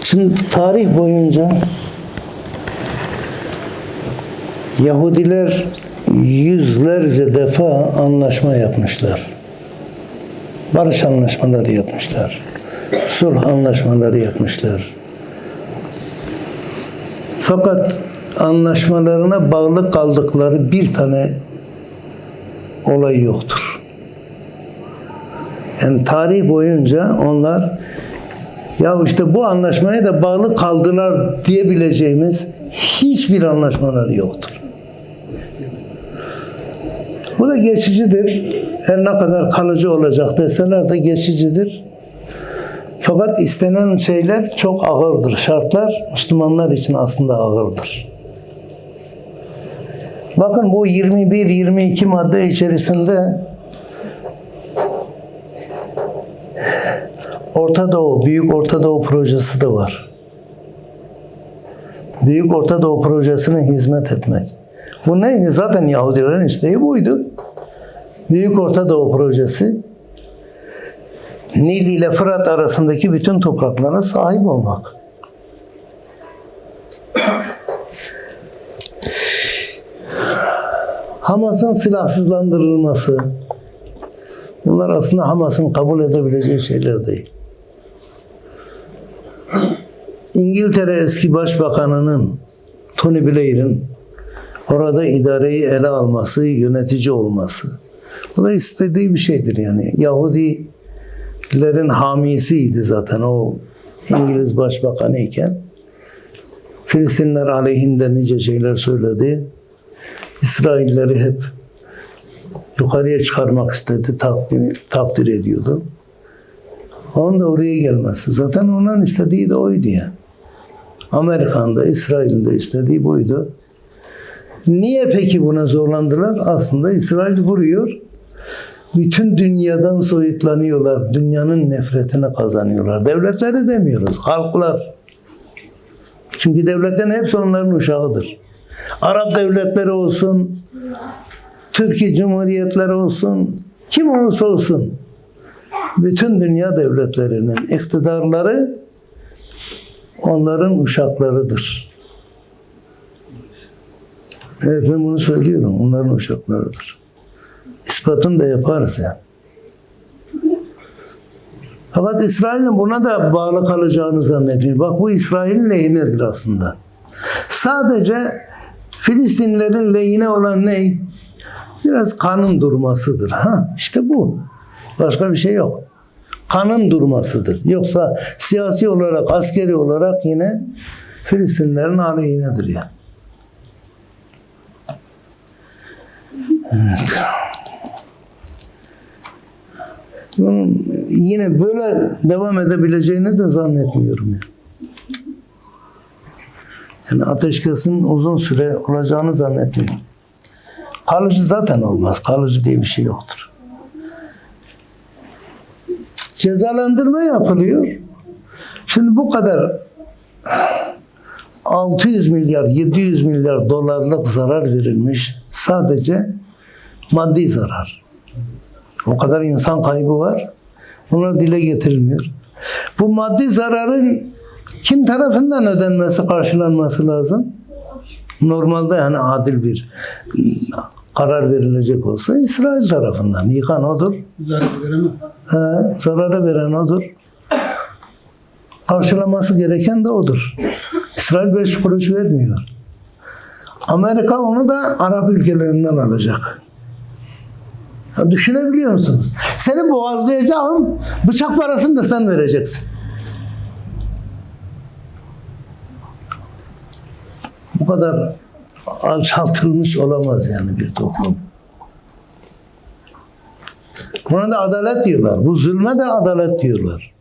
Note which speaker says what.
Speaker 1: Şimdi tarih boyunca Yahudiler yüzlerce defa anlaşma yapmışlar. Barış anlaşmaları yapmışlar. Sulh anlaşmaları yapmışlar. Fakat anlaşmalarına bağlı kaldıkları bir tane olay yoktur. Yani tarih boyunca onlar ya işte bu anlaşmaya da bağlı kaldılar diyebileceğimiz hiçbir anlaşmaları yoktur. Bu da geçicidir. Her ne kadar kalıcı olacak deseler de geçicidir. Fakat istenen şeyler çok ağırdır. Şartlar Müslümanlar için aslında ağırdır. Bakın bu 21-22 madde içerisinde Orta Doğu, Büyük Orta Doğu projesi de var. Büyük Orta Doğu projesine hizmet etmek. Bu neydi? Zaten Yahudilerin isteği buydu. Büyük Orta Doğu projesi Nil ile Fırat arasındaki bütün topraklara sahip olmak. Hamas'ın silahsızlandırılması, bunlar aslında Hamas'ın kabul edebileceği şeyler değil. İngiltere eski başbakanının Tony Blair'in orada idareyi ele alması, yönetici olması. Bu da istediği bir şeydir yani. Yahudilerin hamisiydi zaten o İngiliz başbakanı iken. Filistinler aleyhinde nice şeyler söyledi. İsrailleri hep yukarıya çıkarmak istedi, takdir, takdir ediyordu. Onun da oraya gelmesi. Zaten onların istediği de oydu ya. Amerikan'da, İsrail'in de istediği buydu. Niye peki buna zorlandılar? Aslında İsrail vuruyor. Bütün dünyadan soyutlanıyorlar. Dünyanın nefretini kazanıyorlar. Devletleri demiyoruz. Halklar. Çünkü devletlerin hepsi onların uşağıdır. Arap devletleri olsun, Türkiye Cumhuriyetleri olsun, kim olursa olsun bütün dünya devletlerinin iktidarları onların uşaklarıdır. Evet ben bunu söylüyorum. Onların uşaklarıdır. İspatını da yaparız yani. Fakat İsrail'in buna da bağlı kalacağını zannediyor. Bak bu İsrail'in lehinedir aslında. Sadece Filistinlerin lehine olan ne? Biraz kanın durmasıdır. Ha işte bu. Başka bir şey yok. Kanın durmasıdır. Yoksa siyasi olarak, askeri olarak yine Filistinlerin aleyhinedir yani. Evet. Bunun yine böyle devam edebileceğini de zannetmiyorum. Yani. Yani ateşkesin uzun süre olacağını zannetmiyorum. Kalıcı zaten olmaz. Kalıcı diye bir şey yoktur. Cezalandırma yapılıyor. Şimdi bu kadar 600 milyar, 700 milyar dolarlık zarar verilmiş. Sadece maddi zarar. O kadar insan kaybı var. Bunlar dile getirilmiyor. Bu maddi zararın kim tarafından ödenmesi, karşılanması lazım? Normalde yani adil bir karar verilecek olsa İsrail tarafından. Yıkan odur.
Speaker 2: Zarar veremem.
Speaker 1: He, zarara veren odur. Karşılaması gereken de odur. İsrail beş kuruş vermiyor. Amerika onu da Arap ülkelerinden alacak. Ya düşünebiliyor musunuz? Seni boğazlayacağım, bıçak parasını da sen vereceksin. Bu kadar alçaltılmış olamaz yani bir toplum. Buna da adalet diyorlar. Bu zulme de adalet diyorlar.